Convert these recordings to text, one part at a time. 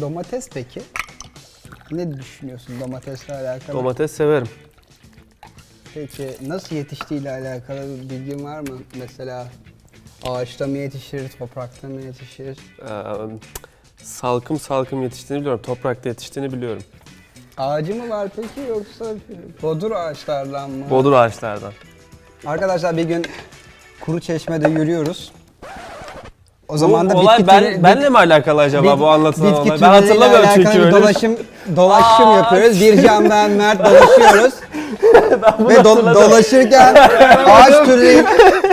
Domates peki? Ne düşünüyorsun domatesle alakalı? Domates severim. Peki nasıl yetiştiğiyle alakalı bir bilgin var mı? Mesela ağaçta mı yetişir, toprakta mı yetişir? Ee, salkım salkım yetiştiğini biliyorum. Toprakta yetiştiğini biliyorum. Ağacı mı var peki yoksa bodur ağaçlardan mı? Bodur ağaçlardan. Arkadaşlar bir gün kuru çeşmede yürüyoruz. O zaman da olay bitki ben, türü- benle mi alakalı acaba bu anlatılan olay? Ben türleriyle hatırlamıyorum alakalı çünkü bir öyle. dolaşım dolaşım yapıyoruz. Bircan ben Mert dolaşıyoruz. Ve do- dolaşırken ağaç türleri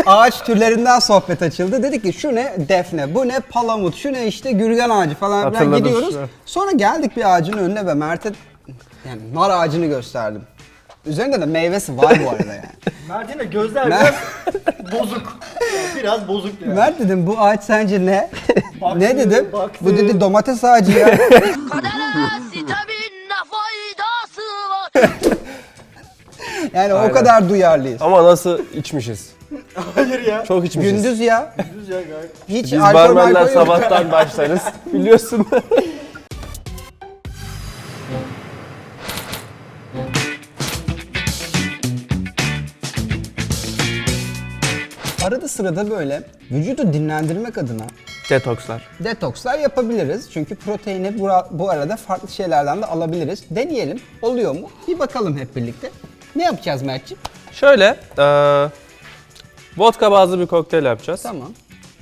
ağaç türlerinden sohbet açıldı. Dedik ki şu ne defne, bu ne palamut, şu ne işte gürgen ağacı falan filan Hatırladım gidiyoruz. Sonra geldik bir ağacın önüne ve Mert'e yani nar ağacını gösterdim. Üzerinde de meyvesi var bu arada yani. Mert'in de gözler biraz bozuk. Yani biraz bozuk yani. Mert dedim bu ağaç sence ne? Baktı, ne dedim? baktı. Bu dedi domates ağacı ya. Kadere faydası var. Yani Aynen. o kadar duyarlıyız. Ama nasıl içmişiz? Hayır ya. Çok içmişiz. Gündüz ya. Düz ya gayet. Hiç Biz alkol barmenler malkol yok. sabahtan başlarız. Biliyorsun. Arada sırada böyle vücudu dinlendirmek adına Detokslar. detokslar yapabiliriz. Çünkü proteini bu, bu arada farklı şeylerden de alabiliriz. Deneyelim. Oluyor mu? Bir bakalım hep birlikte. Ne yapacağız Mert'ciğim? Şöyle, eee vodka bazlı bir kokteyl yapacağız. Tamam.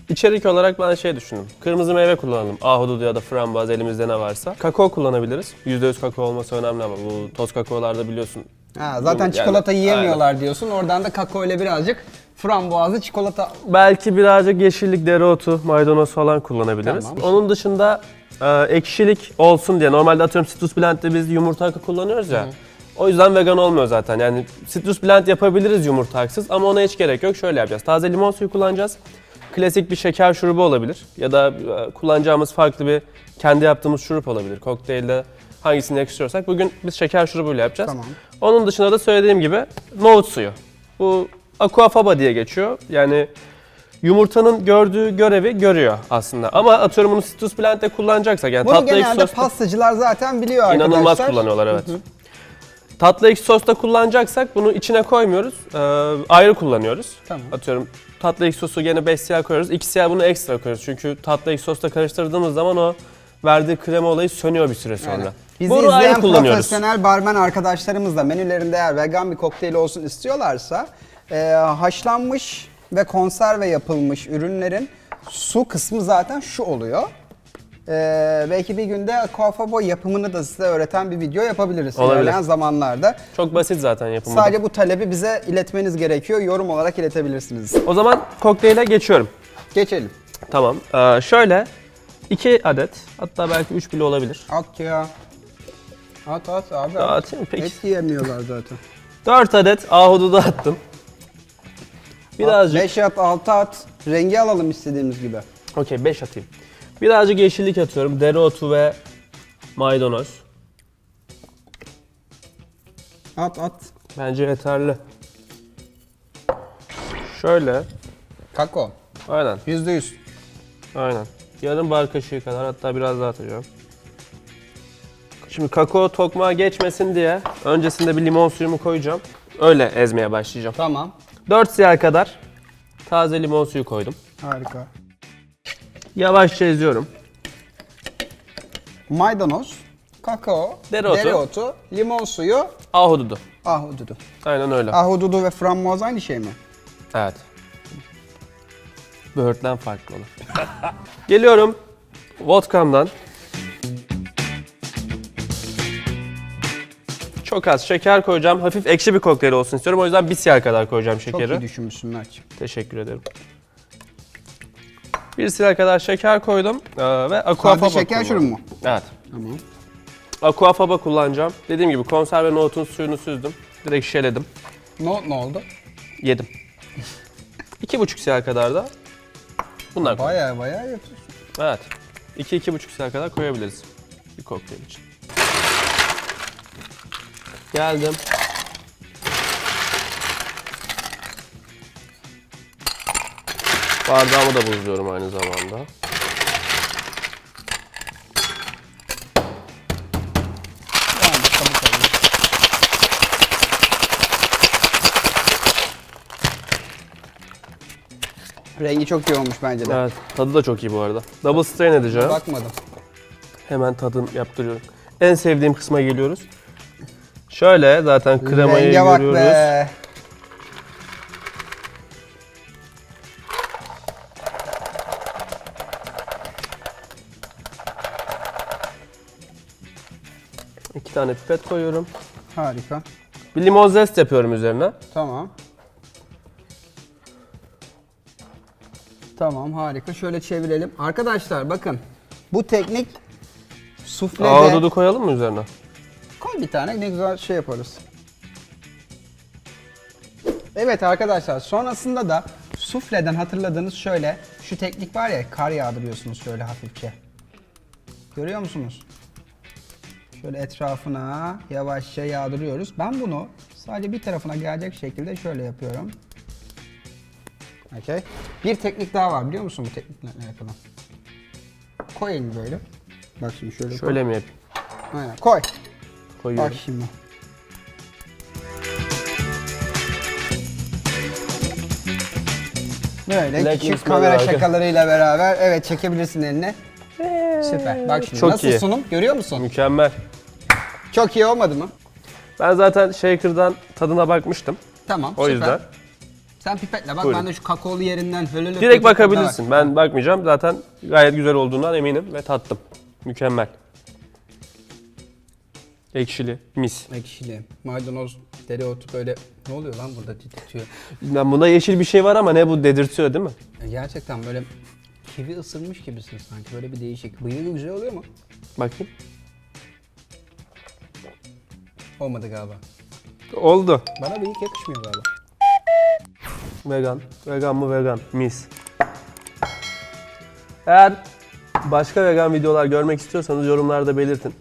İçerik olarak ben şey düşündüm. Kırmızı meyve kullanalım. Ahududu ya da frambuaz elimizde ne varsa. Kakao kullanabiliriz. %100 kakao olması önemli ama bu toz kakaolarda biliyorsun. Ha, zaten Yani, çikolata yiyemiyorlar diyorsun. Oradan da kakao ile birazcık frambuazlı çikolata. Belki birazcık yeşillik, dereotu, maydanoz falan kullanabiliriz. Tamam. Onun dışında e, ekşilik olsun diye. Normalde atıyorum citrus blend'de biz yumurta hakkı kullanıyoruz ya. O yüzden vegan olmuyor zaten. Yani citrus blend yapabiliriz yumurta haksız ama ona hiç gerek yok. Şöyle yapacağız. Taze limon suyu kullanacağız. Klasik bir şeker şurubu olabilir. Ya da e, kullanacağımız farklı bir kendi yaptığımız şurup olabilir. Kokteylde hangisini yakıştırıyorsak. Bugün biz şeker şurubuyla yapacağız. Tamam. Onun dışında da söylediğim gibi nohut suyu. Bu aquafaba diye geçiyor. Yani yumurtanın gördüğü görevi görüyor aslında. Ama atıyorum bunu citrus blend'de kullanacaksak yani Bunu tatlı ekşi genelde sosta pastacılar zaten biliyor arkadaşlar. inanılmaz kullanıyorlar evet. Tatlı ekşi sosta kullanacaksak bunu içine koymuyoruz. Ee, ayrı kullanıyoruz. Tamam. Atıyorum tatlı ekşi sosu gene 5 siyah koyuyoruz. 2 siyah bunu ekstra koyuyoruz. Çünkü tatlı ekşi sosla karıştırdığımız zaman o verdiği krema olayı sönüyor bir süre sonra. Yani Bizi bunu ayrı izleyen kullanıyoruz. profesyonel barmen arkadaşlarımız da menülerinde eğer vegan bir kokteyl olsun istiyorlarsa e, haşlanmış ve konserve yapılmış ürünlerin su kısmı zaten şu oluyor. E, belki bir günde aquafaba yapımını da size öğreten bir video yapabiliriz Olabilir. ilerleyen zamanlarda. Çok basit zaten yapımı. da. Sadece bu talebi bize iletmeniz gerekiyor. Yorum olarak iletebilirsiniz. O zaman kokteyle geçiyorum. Geçelim. Tamam. Ee, şöyle 2 adet hatta belki 3 bile olabilir. At ya. At at abi. At. mı? Peki. Et yiyemiyorlar zaten. 4 adet ahududu attım. Birazcık 5 at, 6 at. Rengi alalım istediğimiz gibi. Okey 5 atayım. Birazcık yeşillik atıyorum. Dereotu ve maydanoz. At at. Bence yeterli. Şöyle. Kakao. Aynen. Yüzde yüz. Aynen. Yarım bar kaşığı kadar hatta biraz daha atacağım. Şimdi kakao tokmağa geçmesin diye öncesinde bir limon suyumu koyacağım. Öyle ezmeye başlayacağım. Tamam. 4 siyah kadar taze limon suyu koydum. Harika. Yavaşça eziyorum. Maydanoz, kakao, Dereotu. dereotu, limon suyu, Ahududu. ahududu. Aynen öyle. Ahududu ve frambuaz aynı şey mi? Evet. Böğürtlen farklı olur. Geliyorum. Vodka'mdan. Çok az şeker koyacağım. Hafif ekşi bir kokteyl olsun istiyorum. O yüzden bir siyah kadar koyacağım Çok şekeri. iyi düşünmüşsün Mert'ciğim. Teşekkür ederim. Bir siyah kadar şeker koydum ee, ve aquafaba Sade şeker şurubu mu? Evet. Tamam. Aquafaba kullanacağım. Dediğim gibi konserve nohutun suyunu süzdüm. Direkt şişeledim. Ne, ne oldu? Yedim. İki buçuk siyah kadar da bunlar koydum. Baya baya yapıyorsun. Evet. 2-2,5 saat kadar koyabiliriz bir kokteyl için. Geldim. Bardağımı da buzluyorum aynı zamanda. Rengi çok iyi olmuş bence de. Evet, tadı da çok iyi bu arada. Double strain edeceğim. Bakmadım. Hemen tadım yaptırıyorum. En sevdiğim kısma geliyoruz. Şöyle zaten kremayı Renge bak görüyoruz. be. İki tane pipet koyuyorum. Harika. Bir limon zest yapıyorum üzerine. Tamam. Tamam harika. Şöyle çevirelim. Arkadaşlar bakın. Bu teknik suflede... Ahududu koyalım mı üzerine? Koy bir tane ne güzel şey yaparız. Evet arkadaşlar sonrasında da sufleden hatırladığınız şöyle şu teknik var ya kar yağdırıyorsunuz şöyle hafifçe. Görüyor musunuz? Şöyle etrafına yavaşça yağdırıyoruz. Ben bunu sadece bir tarafına gelecek şekilde şöyle yapıyorum. Okey. Bir teknik daha var biliyor musun bu teknikle alakalı? Koy elini böyle. Bak şimdi şöyle koy. Şöyle mi yapayım? Aynen koy. Koyuyorum. Bak şimdi. Böyle Black küçük kamera Mother şakalarıyla beraber evet çekebilirsin eline. Süper. Bak şimdi Çok nasıl iyi. sunum görüyor musun? Mükemmel. Çok iyi olmadı mı? Ben zaten shaker'dan tadına bakmıştım. Tamam O süper. yüzden Sen pipetle bak Buyurun. ben de şu kakaolu yerinden hölölö direkt bakabilirsin. Ben bakmayacağım. Zaten gayet güzel olduğundan eminim ve tattım. Mükemmel. Ekşili, mis. Ekşili, maydanoz, dereotu böyle ne oluyor lan burada titriyor. Ben bunda yeşil bir şey var ama ne bu dedirtiyor değil mi? E, Gerçekten böyle kivi ısırmış gibisin sanki böyle bir değişik. Bıyığı güzel oluyor mu? Bakayım. Olmadı galiba. Oldu. Bana bıyık yakışmıyor galiba. Vegan. Vegan mı vegan? Mis. Eğer başka vegan videolar görmek istiyorsanız yorumlarda belirtin.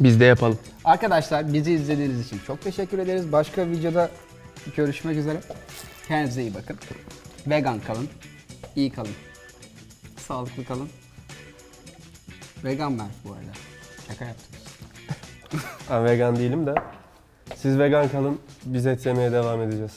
Biz de yapalım. Arkadaşlar bizi izlediğiniz için çok teşekkür ederiz. Başka videoda görüşmek üzere. Kendinize iyi bakın. Vegan kalın. iyi kalın. Sağlıklı kalın. Vegan ben bu arada. Şaka yaptım. Ben vegan değilim de. Siz vegan kalın, biz et yemeye devam edeceğiz.